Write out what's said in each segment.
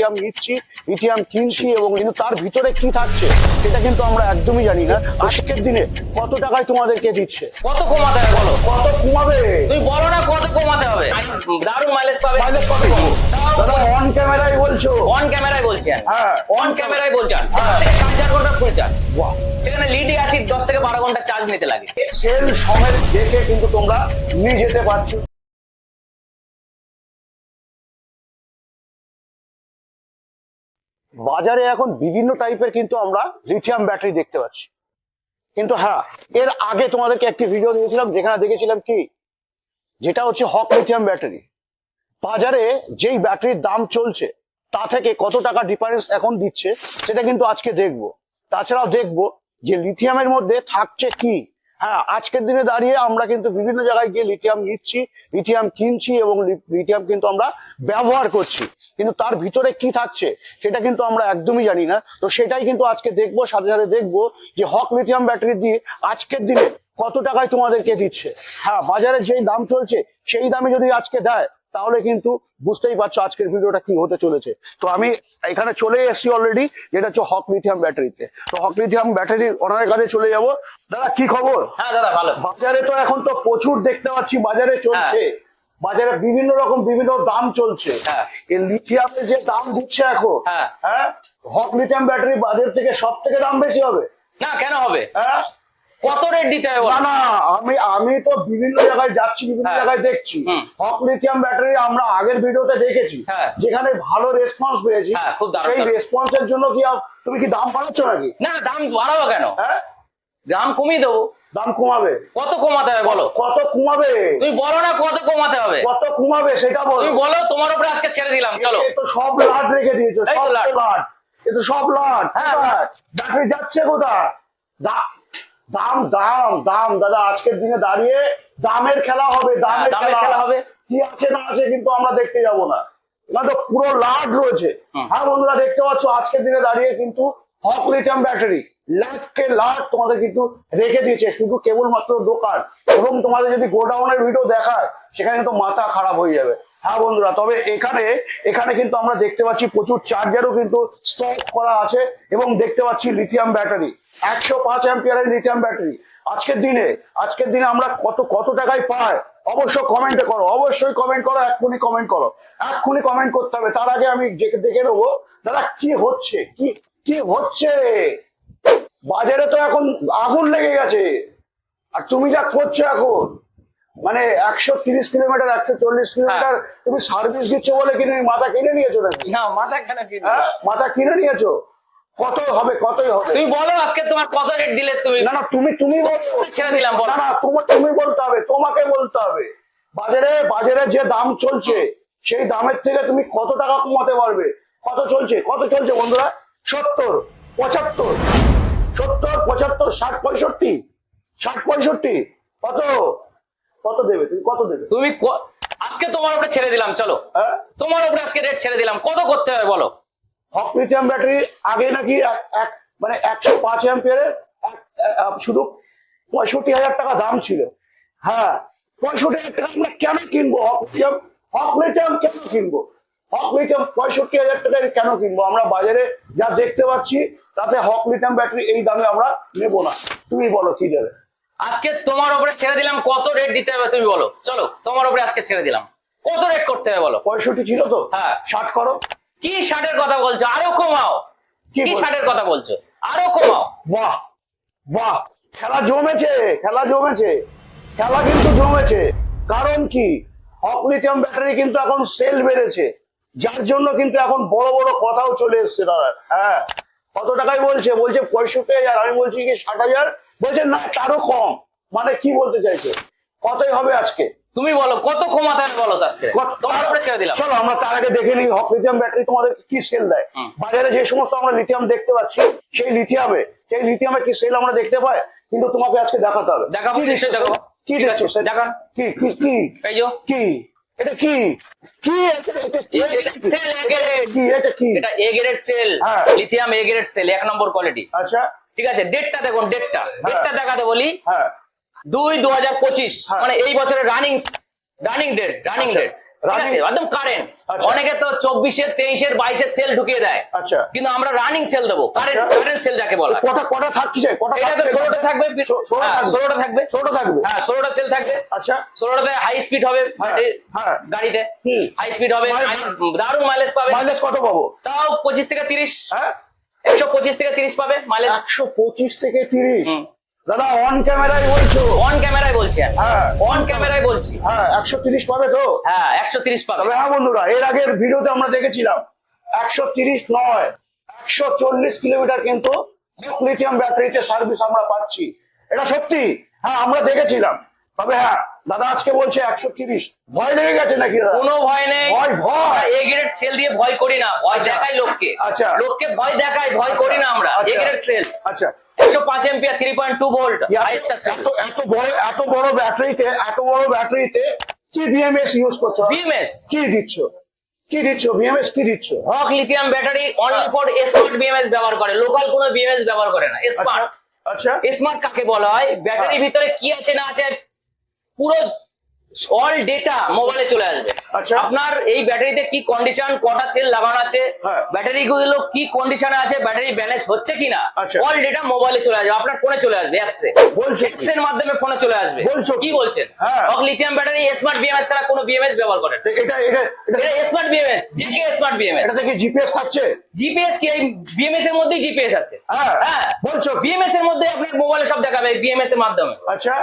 Lithium নিচ্ছি lithium কিনছি এবং কিন্তু তার ভিতরে কি থাকছে সেটা কিন্তু আমরা একদমই জানি না। আজকের দিনে কত টাকায় তোমাদেরকে দিচ্ছে? কত কমাতে হবে বলো? কত কমাবে? তুমি বলো না কত কমাতে হবে। দারুণ মাইলেজ পাবে। মাইলেজ কত? দাদা অন ক্যামেরায় বলছো? অন ক্যামেরায় বলছি আমি। হ্যাঁ। অন ক্যামেরায় বলছেন হ্যাঁ। চার থেকে সাড়ে চার ঘণ্টা ফুল চার্জ বাহ। সেখানে লিডি অ্যাসিড দশ থেকে বারো ঘণ্টা চার্জ নিতে লাগে। সেল সমেত দেখে কিন্তু তোমরা নিয়ে যেতে পারছ। বাজারে এখন বিভিন্ন টাইপের কিন্তু আমরা লিথিয়াম ব্যাটারি দেখতে পাচ্ছি। কিন্তু হ্যাঁ এর আগে তোমাদেরকে একটি ভিডিও দিয়েছিলাম, যেখানে দেখেছিলাম কি? যেটা হচ্ছে হক লিথিয়াম ব্যাটারি বাজারে যেই ব্যাটারির দাম চলছে, তা থেকে কত টাকা ডিফারেন্স এখন দিচ্ছে, সেটা কিন্তু আজকে দেখব। তাছাড়াও দেখব যে লিথিয়ামের মধ্যে থাকছে কি? হ্যাঁ আজকের দিনে দাঁড়িয়ে আমরা কিন্তু বিভিন্ন জায়গায় গিয়ে লিথিয়াম নিচ্ছি লিথিয়াম কিনছি এবং লিথিয়াম কিন্তু আমরা ব্যবহার করছি। কিন্তু তার ভিতরে কি থাকছে সেটা কিন্তু আমরা একদমই জানি না। তো সেটাই কিন্তু আজকে দেখব সাথে সাথে দেখব যে হক লিথিয়াম ব্যাটারি দিয়ে আজকের দিনে কত টাকায় তোমাদেরকে দিচ্ছে। হ্যাঁ বাজারে যেই দাম চলছে সেই দামে যদি আজকে দেয় তাহলে কিন্তু বুঝতেই পারছ আজকের ভিডিওটা কি হতে চলেছে। তো আমি এখানে চলে এসেছি অলরেডি যেটা হচ্ছে হক লিথিয়াম ব্যাটারিতে। তো হক লিথিয়াম ব্যাটারি ওনার কাছে চলে যাব। দাদা কি খবর? হ্যাঁ দাদা ভালো। বাজারে তো এখন তো প্রচুর দেখতে পাচ্ছি বাজারে চলছে। বাজারে বিভিন্ন রকম বিভিন্ন দাম চলছে হ্যাঁ। লিথিয়ামের যে দাম দিচ্ছে এখন হ্যাঁ। হ্যাঁ হক লিথিয়াম ব্যাটারি বাজার থেকে সব থেকে দাম বেশি হবে না কেন হবে হ্যাঁ কত রেট দিতে হবে না না আমি আমি তো বিভিন্ন জায়গায় যাচ্ছি বিভিন্ন হ্যাঁ। জায়গায় দেখছি। হক লিথিয়াম ব্যাটারি আমরা আগের ভিডিওতে দেখেছি হ্যাঁ। যেখানে ভালো রেসপন্স পেয়েছি হ্যাঁ, সেই। রেসপন্সের জন্য কি তুমি কি দাম বাড়াচ্ছ নাকি না দাম বাড়াবো কেন হ্যাঁ দাম কমিয়ে দেবো। দাম কমাবে। কত কমাতে হবে বলো? কত কমাবে? তুমি বলো না কত কমাতে হবে। কত কমাবে সেটা বল। তুমি বলো তোমার উপরে আজকে ছেড়ে দিলাম চলো। তো সব লাট রেখে দিয়েছ সব লাট। এ তো সব লাট হ্যাঁ, কোথায়? যাচ্ছে কোথায়? দাম দাম দাম দাদা আজকের দিনে দাঁড়িয়ে দামের খেলা হবে দামের হ্যাঁ, দামের খেলা হবে। কি আছে না আছে কিন্তু আমরা দেখতে যাব না। না তো পুরো লাট রয়েছে। হ্যাঁ বন্ধুরা দেখতে পাচ্ছ আজকের দিনে দাঁড়িয়ে কিন্তু হক লিথিয়াম ব্যাটারি লাটকে লাট তোমাদের কিন্তু রেখে দিয়েছে, শুধু কেবলমাত্র দোকান। এবং তোমাদের যদি গোডাউনের ভিডিও দেখায়, সেখানে কিন্তু মাথা খারাপ হয়ে যাবে। হ্যাঁ বন্ধুরা, তবে এখানে এখানে কিন্তু আমরা দেখতে পাচ্ছি প্রচুর চার্জারও কিন্তু স্টক করা আছে এবং দেখতে পাচ্ছি লিথিয়াম ব্যাটারি একশো পাঁচ অ্যাম্পিয়ারের লিথিয়াম ব্যাটারি আজকের দিনে আজকের দিনে আমরা কত কত টাকায় পাই? অবশ্য কমেন্টে করো, অবশ্যই কমেন্ট করো, এক্ষুনি কমেন্ট করো। এক্ষুনি কমেন্ট করতে হবে, তার আগে আমি দেখে নেব, দাদা, কি হচ্ছে? কি কি হচ্ছে? বাজারে তো এখন আগুন লেগে গেছে। আর তুমি যা করছ এখন মানে একশো তিরিশ কিলোমিটার একশো চল্লিশ কিলোমিটার তুমি সার্ভিস দিচ্ছ বলে কিনে মাথা কিনে নিয়েছো নাকি? না মাথা কেন কিনবে? হ্যাঁ মাথা কিনে নিয়েছো? কত হবে কতই হবে? তুমি বলো আজকে তোমার কত রেট দিলে তুমি? না না তুমি তুমি ছেড়ে দিলাম। না না তোমার তুমি বলতে হবে তোমাকে বলতে হবে। বাজারে বাজারে যে দাম চলছে সেই দামের থেকে তুমি কত টাকা কমাতে পারবে? কত চলছে? কত চলছে বন্ধুরা? সত্তর পঁচাত্তর। সত্তর পঁচাত্তর ষাট পঁয়ষট্টি। ষাট পঁয়ষট্টি। কত? কত দেবে? তুমি কত দেবে? তুমি আজকে তোমার উপরে ছেড়ে দিলাম চলো। হ্যাঁ? তোমার উপরে আজকে রেট ছেড়ে দিলাম। কত করতে হবে বলো? হক লিথিয়াম ব্যাটারি আগে নাকি এক- মানে একশো পাঁচ অ্যাম্পিয়ারের শুধু পঁয়ষট্টি হাজার টাকা দাম ছিল। হ্যাঁ পঁয়ষট্টি হাজার টাকা আমরা কেন কিনবো? হক লিথিয়াম হক লিথিয়াম কেন কিনবো? হক লিথিয়াম পঁয়ষট্টি হাজার টাকায় কেন কিনবো? আমরা বাজারে যা দেখতে পাচ্ছি তাতে হক লিথিয়াম ব্যাটারি এই দামে আমরা নেব না। তুমি বলো কি দেবে? আজকে তোমার উপরে ছেড়ে দিলাম কত রেট দিতে হবে তুমি বলো। চলো তোমার উপরে আজকে ছেড়ে দিলাম। কত রেট করতে হবে বলো? পঁয়ষট্টি ছিল তো? হ্যাঁ। ষাট করো। কি ষাটের কথা বলছো? আরও কমাও। কি? ষাটের কথা বলছো? আরও কমাও। বাহ বাহ। খেলা জমেছে খেলা জমেছে। খেলা কিন্তু জমেছে। কারণ কি? হক লিথিয়াম ব্যাটারি কিন্তু এখন সেল বেড়েছে। যার জন্য কিন্তু এখন বড় বড় কথাও চলে এসছে দাদা। হ্যাঁ। কত টাকায় বলছে? বলছে পঁয়ষট্টি হাজার। আমি বলছি কি ষাট হাজার। বলছে না তারও কম। মানে কি বলতে চাইছে? কতই হবে আজকে? তুমি বলো কত কমাতে বলো আজকে? চলো আমরা তার আগে দেখে নিই হক লিথিয়াম ব্যাটারি তোমাদের কি সেল দেয়? বাজারে যে সমস্ত আমরা লিথিয়াম দেখতে পাচ্ছি সেই লিথিয়ামে সেই লিথিয়ামে কি সেল আমরা দেখতে পাই? কিন্তু তোমাকে আজকে দেখাতে হবে। দেখাবো, কি দেখাবো। কি? দেখান। কি কি কি? কি? এটা কি? কি? সেল এ গ্রেড কি? এটা কি? এটা এ গ্রেড সেল হ্যাঁ। লিথিয়াম এ গ্রেড সেল এক নম্বর কোয়ালিটি আচ্ছা। ঠিক আছে? ডেটটা দেখুন ডেটটা ডেটটা দেখাতে বলি। হ্যাঁ। দুই দু হাজার পঁচিশ হ্যাঁ। মানে এই বছরের running running date running. Date? একদম কারেন্ট আচ্ছা। অনেকে তো তেইশের সেল ঢুকিয়ে দেয়। আচ্ছা। কিন্তু আমরা রানিং সেল দেবো। কারেন্ট। কারেন্ট সেল যাকে বলা কটা কটা থাকছে কটা এটা তো ষোলোটা থাকবে। ষোলো হ্যাঁ, ষোলোটা থাকবে। ষোলোটা থাকবে। হ্যাঁ ষোলোটা সেল থাকবে। আচ্ছা। ষোলোটাতে হাই স্পিড হবে হ্যাঁ, হ্যাঁ। গাড়িতে। হাই স্পিড হবে দারুণ মাইলেজ পাবে। মাইলেজ কত পাবো? তাও পঁচিশ থেকে তিরিশ। হ্যাঁ। একশো পঁচিশ থেকে তিরিশ পাবে মাইলেজ একশো পঁচিশ থেকে তিরিশ। দাদা অন ক্যামেরায় বলছো? অন ক্যামেরায় বলছি হ্যাঁ। অন ক্যামেরায় বলছি। হ্যাঁ একশো তিরিশ পাবে তো? হ্যাঁ একশো তিরিশ পাবে। তবে হ্যাঁ বন্ধুরা এর আগের ভিডিওতে আমরা দেখেছিলাম একশো তিরিশ নয় একশো চল্লিশ কিলোমিটার কিন্তু লিথিয়াম ব্যাটারিতে সার্ভিস আমরা পাচ্ছি। এটা সত্যি? হ্যাঁ আমরা দেখেছিলাম। তবে হ্যাঁ দাদা আজকে বলছে একশো তিরিশ। ভয় লেগে গেছে নাকি কোনো ভয় নেই। ভয় ভয়। এ গ্রেড সেল দিয়ে ভয় করি না। ভয় আচ্ছা। দেখাই লোককে। আচ্ছা। লোককে ভয় দেখাই ভয় করি না আমরা। এ আচ্ছা গ্রেড সেল আচ্ছা। একশো পাঁচ ampere three point two volt এত বড় এত বড় ব্যাটারিতে এত বড় ব্যাটারিতে কি বিএমএস ইউজ করছ বিএমএস কি দিচ্ছ? কি দিচ্ছ? বিএমএস কি দিচ্ছ? হক lithium battery only. For smart BMS ব্যবহার করে। লোকাল কোনো বিএমএস ব্যবহার করে না। আচ্ছা স্মার্ট আচ্ছা। স্মার্ট কাকে বলা হয়? ব্যাটারির। ভিতরে কি আছে না আছে পুরো অল ডেটা মোবাইলে চলে আসবে। আচ্ছা। আপনার এই ব্যাটারিতে কি কন্ডিশন কটা সেল লাগানো আছে হ্যাঁ। ব্যাটারি গুলো কি কন্ডিশনে আছে ব্যাটারি ব্যালেন্স হচ্ছে কিনা। অল ডেটা মোবাইলে চলে আসবে। আপনার ফোনে চলে আসবে অ্যাপসে এর মাধ্যমে ফোনে চলে আসবে। কি? বলছেন? লিথিয়াম ব্যাটারি স্মার্ট বিএমএস ছাড়া কোনো বিএমএস ব্যবহার করে না। এটা এটা এটা এটা smart BMS GK smart BMS এটাতে কি জিপিএস থাকছে? জিপিএস কি? এই বিএমএস এর মধ্যেই জিপিএস আছে। হ্যাঁ। হ্যাঁ। বলছো? বিএমএস এর মধ্যে আপনার মোবাইলে সব দেখাবে বিএমএস এর মাধ্যমে। আচ্ছা।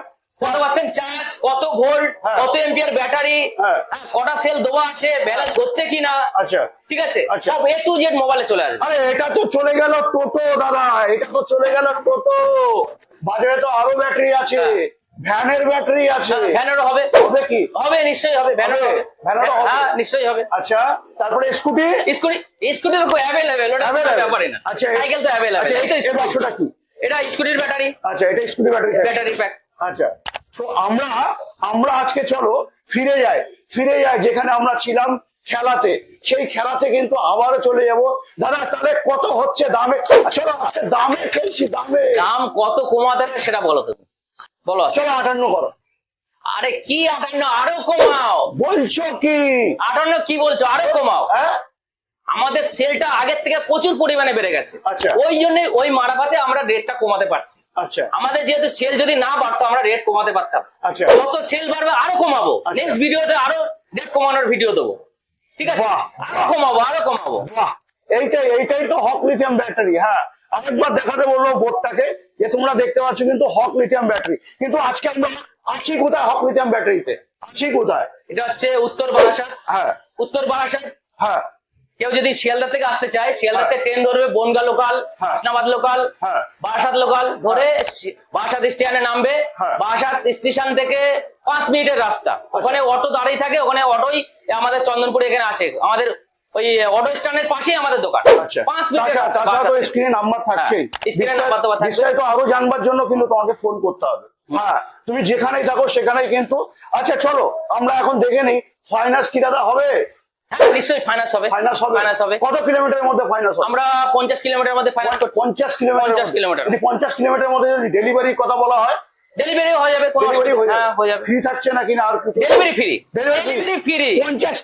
কত পার্সেন্ট চার্জ কত ভোল্ট হ্যাঁ। কত এম্পিয়ার ব্যাটারি। কটা সেল দেওয়া আছে? ব্যালেন্স হচ্ছে কিনা? আচ্ছা। ঠিক আছে? আচ্ছা। সব এ টু জেড মোবাইলে চলে আসবে। আরে এটা তো চলে গেল টোটো দাদা। এটা তো চলে গেল টোটো। বাজারে তো আরও ব্যাটারি আছে। ভ্যানের ব্যাটারি আছে। ভ্যানেরও হবে। হবে কি? হবে নিশ্চয়ই হবে? হবে। ভ্যানেরও হবে? হ্যাঁ নিশ্চয়ই হবে। আচ্ছা তারপরে স্কুটি স্কুটি স্কুটি তো অ্যাভেলেবেল ওটা কোনো না। আচ্ছা সাইকেল তো অ্যাভেলেবেল আচ্ছা এই তো এই কি? এটা স্কুটির ব্যাটারি আচ্ছা এটা স্কুটি ব্যাটারি ব্যাটারি প্যাক আচ্ছা তো আমরা আমরা আজকে চলো ফিরে যাই ফিরে যাই যেখানে আমরা ছিলাম খেলাতে। সেই খেলাতে কিন্তু আবারও চলে যাব। দাদা তাহলে কত হচ্ছে দামে? চলো আজকে দামে খেলছি দামে। দাম কত কমাতে সেটা বলো তুমি। বলো। চলো আটান্ন করো। আরে কি আটান্ন? আরও কমাও। বলছো কি? আটান্ন কি বলছো? আরও কমাও। হ্যাঁ? আমাদের সেলটা আগের থেকে প্রচুর পরিমাণে বেড়ে গেছে। আচ্ছা। ওই জন্য ওই মারাফাতে আমরা রেটটা কমাতে পারছি। আচ্ছা। আমাদের যেহেতু সেল যদি না বাড়তো আমরা রেট কমাতে পারতাম। আচ্ছা। যত সেল বাড়বে আরও কমাবো। নেক্সট ভিডিওতে আরও রেট কমানোর ভিডিও দেবো। ঠিক আছে? আরও কমাবো আরও কমাবো। বাহ। এইটাই এইটাই তো হক লিথিয়াম ব্যাটারি হ্যাঁ। আরেকবার দেখাতে বলব বোর্ডটাকে যে তোমরা দেখতে পাচ্ছ কিন্তু হক লিথিয়াম ব্যাটারি কিন্তু আজকে আমরা আছি কোথায় হক লিথিয়াম ব্যাটারিতে আছি কোথায়? এটা হচ্ছে উত্তর বারাসাত। হ্যাঁ। উত্তর বারাসাত। হ্যাঁ। কেউ যদি শিয়ালদা থেকে আসতে চায় শিয়ালদাতে ট্রেন ধরবে বনগা লোকাল হ্যাঁ। কৃষ্ণাবাদ লোকাল হ্যাঁ। বারাসাত লোকাল ধরে বারাসাত স্টেশনে নামবে। হ্যাঁ। বারাসাত স্টেশন থেকে পাঁচ মিনিটের রাস্তা। ওখানে অটো দাঁড়িয়ে থাকে ওখানে অটোই আমাদের চন্দনপুর এখানে আসে। আমাদের ওই অটো স্ট্যান্ডের পাশেই আমাদের দোকান। আচ্ছা। পাঁচ মিনিটের তাছাড়া তো স্ক্রিনে নাম্বার থাকছেই। হ্যাঁ, number বিস্তারিত আরও জানবার জন্য কিন্তু তোমাকে ফোন করতে হবে। হ্যাঁ তুমি যেখানেই থাকো সেখানেই কিন্তু আচ্ছা চলো আমরা এখন দেখে নিই। ফাইন্যান্স কি দাদা হবে? হ্যাঁ নিশ্চয়ই ফাইন্যান্স হবে। ফাইন্যান্স হবে। কত কিলোমিটারের মধ্যে হবে? আমরা মধ্যে করছি। কিলোমিটার পঞ্চাশ কিলোমিটার যদি মধ্যে যদি ডেলিভারির কথা বলা হয় ডেলিভারি হয়ে যাবে কোনো হ্যাঁ হয়ে যাবে। ফ্রি থাকছে নাকি না? আর কিছু delivery free delivery delivery free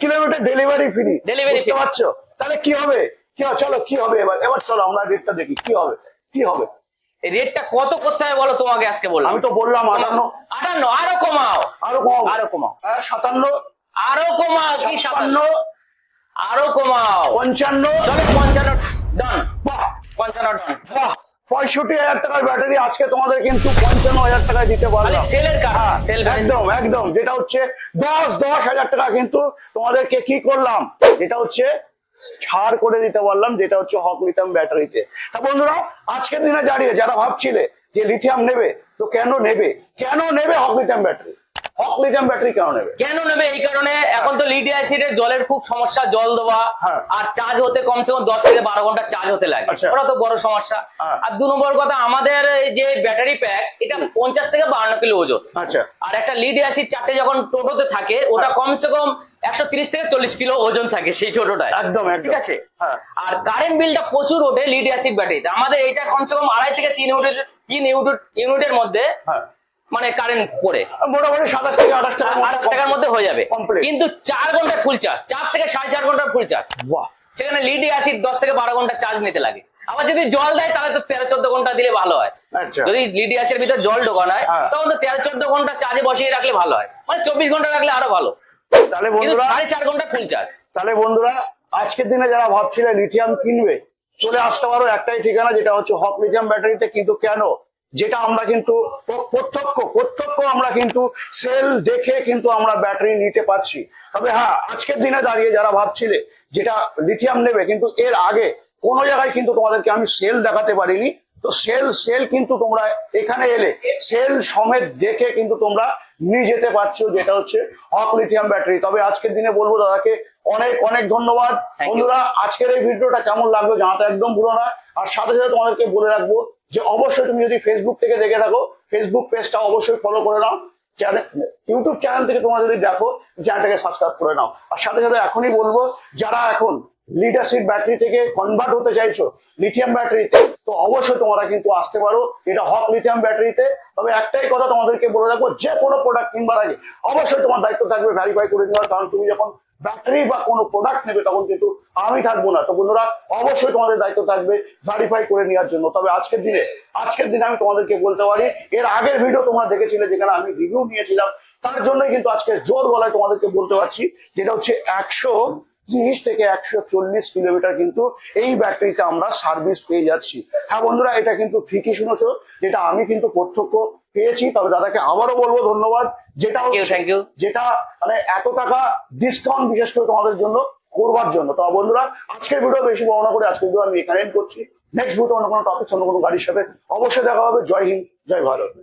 kilometre delivery free বুঝতে পারছ? তাহলে কি হবে? কি হবে? চলো কি হবে এবার? এবার চলো আমরা রেটটা দেখি। কি হবে? কি হবে? এই রেটটা কত করতে হবে বলো? তোমাকে আজকে বললাম। আমি তো বললাম আটান্ন। আটান্ন। আরও কমাও। আরও কম আরও কমাও। হ্যাঁ, সাতান্ন। আরও কমাও কি সাতান্ন? আরও কমাও। পঞ্চান্ন। চলো পঞ্চান্ন ডান বাহ। পঞ্চান্ন ডান বাহ। পঁয়ষট্টি হাজার টাকার ব্যাটারি আজকে তোমাদের কিন্তু পঞ্চান্ন হাজার টাকায় দিতে পারলাম। সেলের হ্যাঁ, একদম একদম। যেটা হচ্ছে দশ দশ হাজার টাকা কিন্তু তোমাদেরকে কি করলাম? যেটা হচ্ছে ছাড় করে দিতে পারলাম যেটা হচ্ছে হক লিথিয়াম ব্যাটারিতে তা। বন্ধুরা আজকের দিনে দাঁড়িয়ে যারা ভাবছিলে যে লিথিয়াম নেবে তো কেন নেবে? কেন নেবে হক লিথিয়াম ব্যাটারি হক লিথিয়াম ব্যাটারি কেন নেবে কেন নেবে এই কারণে এখন তো লিড অ্যাসিডের জলের খুব সমস্যা জল দেওয়া হ্যাঁ। আর চার্জ হতে কমসে কম দশ থেকে বারো ঘণ্টা চার্জ হতে লাগে আচ্ছা। ওটা তো বড় সমস্যা হ্যাঁ। আর দু নম্বর কথা আমাদের যে ব্যাটারি প্যাক এটা পঞ্চাশ থেকে বান্ন কিলো ওজন আচ্ছা আর একটা লিড অ্যাসিড চারটে যখন টোটোতে থাকে ওটা হ্যাঁ। কমসে কম একশো তিরিশ থেকে চল্লিশ কিলো ওজন থাকে সেই টোটোটায় একদম। ঠিক আছে। আর কারেন্ট বিলটা প্রচুর ওঠে লিড অ্যাসিড ব্যাটারিতে আমাদের এটা কমসে কম আড়াই থেকে তিন ইউনিট তিন ইউনিট ইউনিটের মধ্যে মানে কারেন্ট পরে মোটামুটি সাতাশ থেকে আঠাশ টাকার আঠাশ টাকার মধ্যে হয়ে যাবে। কিন্তু চার ঘণ্টা ফুল চার্জ চার থেকে সাড়ে চার ঘণ্টা ফুল চার্জ সেখানে লিডি অ্যাসিড দশ থেকে বারো ঘণ্টা চার্জ নিতে লাগে। আবার যদি জল দেয় তাহলে তো তেরো চোদ্দ ঘণ্টা দিলে ভালো হয়। আচ্ছা। যদি লিডি অ্যাসিডের ভিতর জল ঢোকানো হয় হ্যাঁ। তখন তো তেরো চোদ্দ ঘণ্টা চার্জে বসিয়ে রাখলে ভালো হয়। মানে চব্বিশ ঘণ্টা রাখলে আরও ভালো। তাহলে বন্ধুরা সাড়ে চার ঘণ্টা ফুল চার্জ তাহলে বন্ধুরা আজকের দিনে যারা ভাবছিলেন লিথিয়াম কিনবে চলে আসতে পারো একটাই ঠিকানা যেটা হচ্ছে হক লিথিয়াম ব্যাটারিতে কিন্তু কেন? যেটা আমরা কিন্তু প্রত্যক্ষ প্রত্যক্ষ আমরা কিন্তু সেল দেখে কিন্তু আমরা ব্যাটারি নিতে পারছি। তবে হ্যাঁ আজকের দিনে দাঁড়িয়ে যারা ভাবছিলে যেটা লিথিয়াম নেবে কিন্তু এর আগে কোনো জায়গায় কিন্তু তোমাদেরকে আমি সেল দেখাতে পারিনি। তো সেল সেল কিন্তু তোমরা এখানে এলে সেল সমেত দেখে কিন্তু তোমরা নিয়ে যেতে পারছ যেটা হচ্ছে হক লিথিয়াম ব্যাটারি তবে আজকের দিনে বলব দাদাকে অনেক অনেক ধন্যবাদ। বন্ধুরা আজকের এই ভিডিওটা কেমন লাগল জানাতে একদম ভুলো না। আর সাথে সাথে তোমাদেরকে বলে রাখব যে অবশ্যই তুমি যদি ফেসবুক থেকে দেখে থাকো ফেসবুক পেজটা অবশ্যই ফলো করে নাও। ইউটিউব চ্যানেল থেকে তোমরা যদি দেখো চ্যানেলটাকে সাবস্ক্রাইব করে নাও। আর সাথে সাথে এখনই বলব, যারা এখন লিডারশিপ ব্যাটারি থেকে কনভার্ট হতে চাইছো লিথিয়াম ব্যাটারিতে তো অবশ্যই তোমরা কিন্তু আসতে পারো। এটা হক লিথিয়াম ব্যাটারিতে তবে একটাই কথা তোমাদেরকে বলে রাখব, যে কোনো প্রোডাক্ট কিনবার আগে অবশ্যই তোমার দায়িত্ব থাকবে ভেরিফাই করে নেওয়ার। কারণ তুমি যখন ব্যাটারি বা কোনো প্রোডাক্ট নেবে, তখন কিন্তু আমি থাকব না। তো বন্ধুরা, অবশ্যই তোমাদের দায়িত্ব থাকবে ভেরিফাই করে নেওয়ার জন্য। তবে আজকের দিনে আজকের দিনে আমি তোমাদেরকে বলতে পারি, এর আগের ভিডিও তোমরা দেখেছিলে যেখানে আমি রিভিউ নিয়েছিলাম, তার জন্যই কিন্তু আজকে জোর গলায় তোমাদেরকে বলতে পারছি, যেটা হচ্ছে একশো তিরিশ থেকে একশো চল্লিশ কিলোমিটার কিন্তু এই ব্যাটারিতে আমরা সার্ভিস পেয়ে যাচ্ছি। হ্যাঁ বন্ধুরা এটা কিন্তু ঠিকই শুনেছো যেটা আমি কিন্তু প্রত্যক্ষ পেয়েছি তবে দাদাকে আবারও বলব ধন্যবাদ যেটা. যেটা মানে এত টাকা ডিসকাউন্ট বিশেষ করে তোমাদের জন্য করবার জন্য। তো বন্ধুরা আজকের ভিডিও বেশি বর্ণনা করে আজকের ভিডিও আমি এখানে করছি। নেক্সট ভিডিও অন্য কোনো টপিক অন্য কোনো গাড়ির সাথে অবশ্যই দেখা হবে। জয় হিন্দ জয় ভারত।